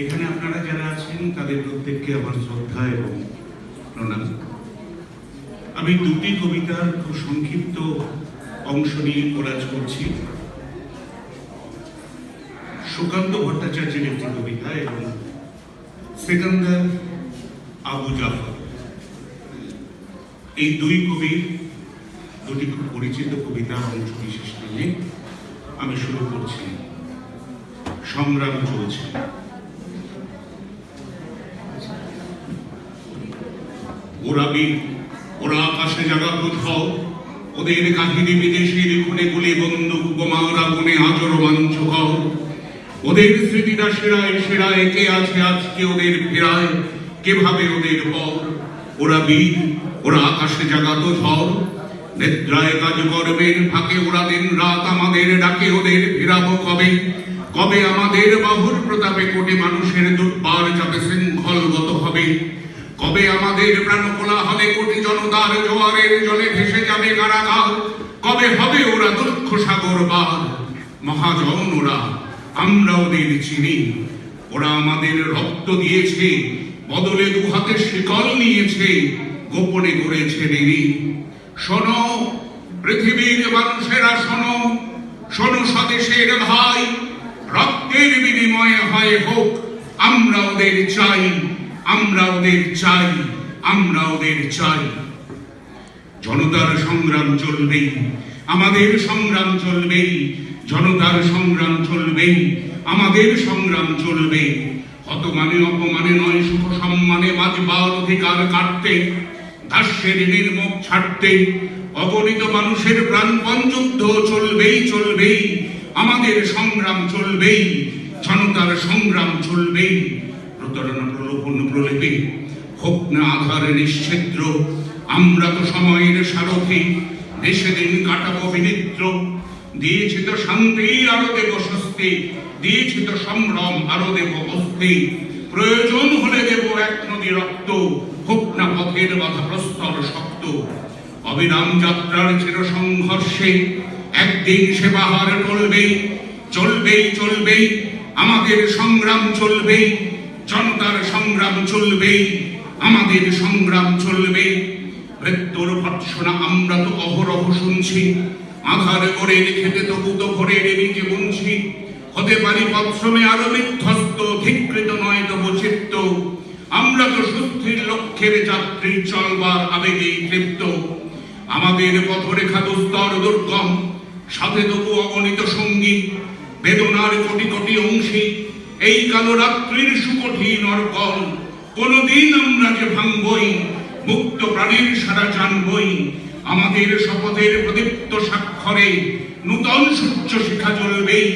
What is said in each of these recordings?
এখানে আপনারা যারা আছেন, তাদের প্রত্যেককে আমার শ্রদ্ধা এবং প্রণাম। আমি দুটি কবিতার খুব সংক্ষিপ্ত অংশ নিয়ে কোরাজ করছি। সুকান্ত ভট্টাচার্যের একটি কবিতা এবং সেকান্দার আবু জাফর। এই দুই কবির দুটি খুব পরিচিত কবিতার অংশ বিশেষ নিয়ে আমি শুরু করছি। সংগ্রাম চলছে। ওরা ওরা আকাশে জাগা প্রথাও ওদের কাহিনী বিদেশের খুনে গুলি বন্দুক বোমা ওরা বনে আজ রোমাঞ্চ হও ওদের স্মৃতিটা সেরায় সেরায়। কে আছে আজকে ওদের ফেরায়? কেভাবে ওদের পর? ওরা বীর ওরা আকাশে জাগাত ঝড় নিদ্রায় কাজ করবেন ফাঁকে ওরা দিন রাত আমাদের ডাকে, ওদের ফেরাবো কবে? কবে আমাদের বাহুর প্রতাপে কোটি মানুষের দুর্বার যাবে শৃঙ্খলগত হবে? কবে আমাদের প্রাণ খোলা হবে কোটি জনতার জোয়ারের জলে ভেসে যাবে কারাগার? কবে হবে ওরা দুঃখ সাগর বার মহাজন ওরা আমরা ওদের চিনি। ওরা আমাদের রক্ত দিয়েছে, বদলে দু হাতে শিকল নিয়েছে, গোপনে করেছে ঋণী শোনো, পৃথিবীর মানুষেরা শোনো শোনো স্বদেশের ভাই, রক্তের বিনিময়ে হয় হোক, আমরা ওদের চাই, আমরা ওদের চাই, আমরা ওদের চাই। জনতার সংগ্রাম চলবেই, আমাদের সংগ্রাম চলবেই, জনতার সংগ্রাম চলবেই, আমাদের সংগ্রাম চলবে। হতমানে অপমানে নয়, সুখ সম্মানে বাজবার অধিকার কাটতে। দাস্যের নির্মুখ ছাড়তে অগণিত মানুষের প্রাণপণ যুদ্ধ চলবেই চলবেই। আমাদের সংগ্রাম চলবেই, জনতার সংগ্রাম চলবেই। প্রতারণা প্রলোভন প্রলেপে হোক না আধার নিশ্চিদ্র আমরা তো সময়ের সারথি, দেশে দিন কাটাবো বিনিদ্র। দিয়েছি তো শান্তি, আরও দেব স্বস্তি। দিয়েছি তো সম্ভ্রম, আরও দেব অস্থি। প্রয়োজন হলে দেব এক নদী রক্ত। হোক পথের বাধা প্রস্তর শক্ত। অবিরাম যাত্রার চির সংঘর্ষে একদিন সে বাহার টলবেই চলবেই চলবেই, আমাদের সংগ্রাম চলবেই, জনতার সংগ্রাম চলবেই, আমাদের সংগ্রাম চলবে। মৃত্যুর ভৎসনা আমরা তো অহরহ শুনছি, আধার করে খেতে তবু তো ভরে রেবিকে বুনছি। হতে পারি পশ্রমে আরও বিধ্বস্ত ধিকৃত আমরা তো শুদ্ধির লক্ষ্যের যাত্রী চলবার আবেগেই তৃপ্ত। আমাদের পথরেখা দুস্তর দুর্গম, সাথে তবু অগণিত সঙ্গী, বেদনার কোটি কোটি অংশী, এই কালো রাত্রির সুকঠিন অর্কল কোনদিন আমরা যে ভাঙবই, মুক্ত প্রাণীর সারা জানবই, আমাদের শপথের প্রদীপ্ত স্বাক্ষরে নূতন সূর্য শিখা চলবেই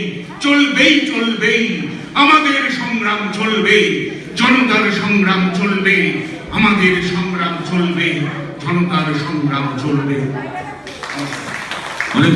চলবেই চলবেই, আমাদের সংগ্রাম চলবে জনতার সংগ্রাম চলবে আমাদের সংগ্রাম চলবে জনতার সংগ্রাম চলবে। অনেক